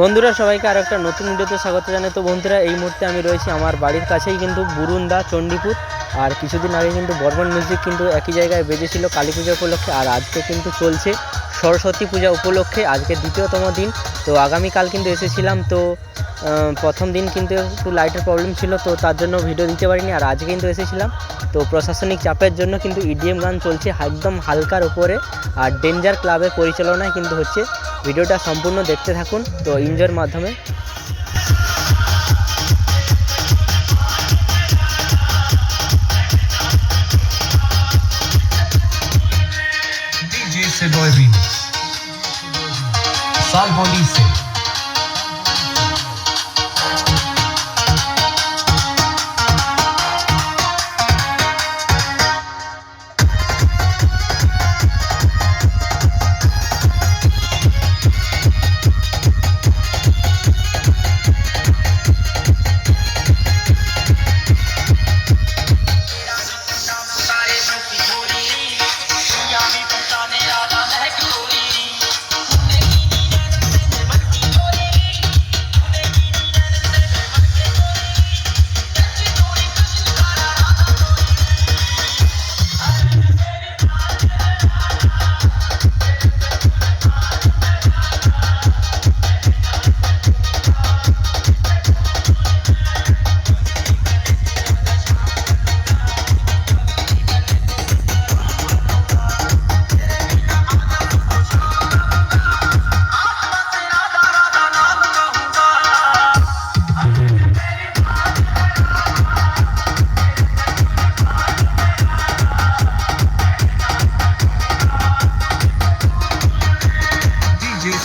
বন্ধুরা, সবাইকে আর একটা নতুন ভিডিওতে স্বাগত জানাই। তো বন্ধুরা, এই মুহূর্তে আমি রয়েছি আমার বাড়ির কাছেই কিন্তু বুরুন্দা, চণ্ডীপুর। আর কিছুদিন আগে কিন্তু বর্মন মিউজিক কিন্তু একই জায়গায় বেজেছিল কালী পুজো উপলক্ষে, আর আজকে কিন্তু চলছে সরস্বতী পূজা উপলক্ষে আজকে দ্বিতীয়তম দিন, তো আগামীকাল কিন্তু এসেছিলাম, তো প্রথম দিন কিন্তু একটু লাইটের প্রবলেম ছিল, তো তার জন্য ভিডিও দিতে পারিনি, আর আজকে কিন্তু এসেছিলাম। তো প্রশাসনিক চাপের জন্য কিন্তু ইডিএম গান চলছে একদম হালকার উপরে, আর ডেঞ্জার ক্লাবের পরিচালনায় কিন্তু হচ্ছে। ভিডিওটা সম্পূর্ণ দেখতে থাকুন, তো ইনজয়ের মাধ্যমে। DJ Sedoy Remix Salvolice सारे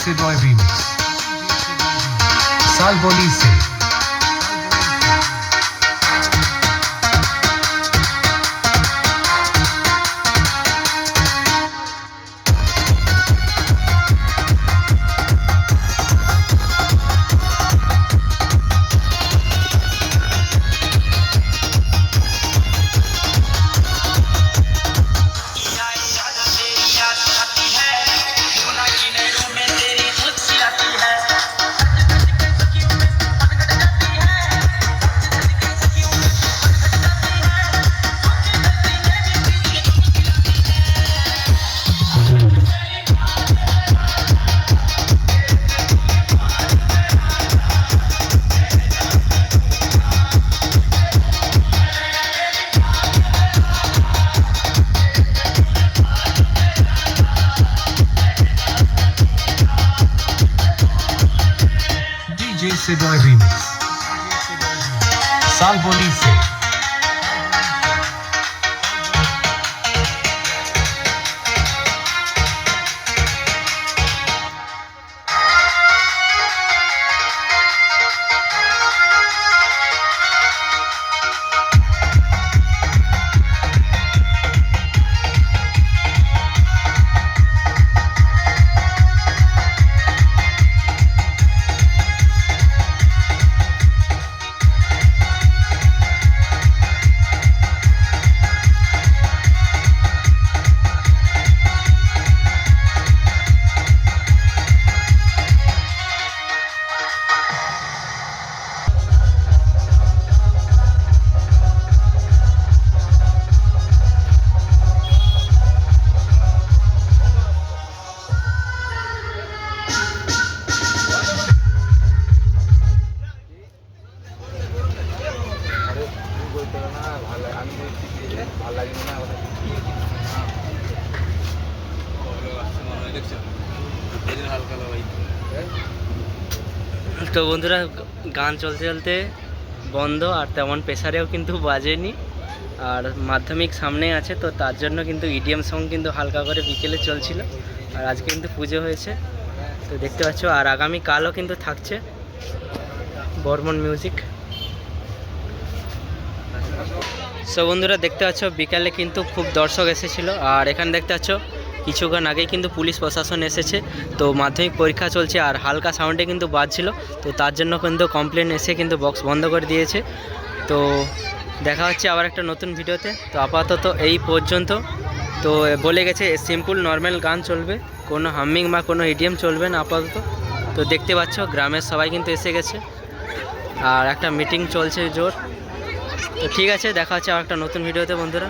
DJ Boy Remix. Salvo Lice. Boy remix. Salvo Lice. তো বন্ধুরা, গান চলতে চলতে বন্ধ, আর তেমন প্রেসারেও কিন্তু বাজেনি। আর মাধ্যমিক সামনেই আছে, তো তার জন্য কিন্তু ইডিএম সং কিন্তু হালকা করে বিকেলে চলছিল। আর আজকে কিন্তু পুজো হয়েছে। তো দেখতে পাচ্ছ, আর আগামী কালও কিন্তু থাকছে বর্মন মিউজিক সো বন্ধুরা, দেখতে পাচ্ছ, বিকালে কিন্তু খুব দর্শক এসেছিল। আর এখানে দেখতে পাচ্ছ কিছুক্ষণ আগেই কিন্তু পুলিশ প্রশাসন এসেছে, তো মাধ্যমিক পরীক্ষা চলছে আর হালকা সাউন্ডে কিন্তু বাজছিল, তো তার জন্য কিন্তু কমপ্লেন এসে কিন্তু বক্স বন্ধ করে দিয়েছে। তো দেখা হচ্ছে আবার একটা নতুন ভিডিওতে, তো আপাতত এই পর্যন্ত। তো বলে গেছে সিম্পল নর্মাল গান চলবে, কোনো হামিং বা কোনো ইডিএম চলবে না আপাতত। তো দেখতে পাচ্ছ, গ্রামের সবাই কিন্তু এসে গেছে, আর একটা মিটিং চলছে জোর। তো ঠিক আছে, দেখা হচ্ছে আর একটা নতুন ভিডিওতে বন্ধুরা।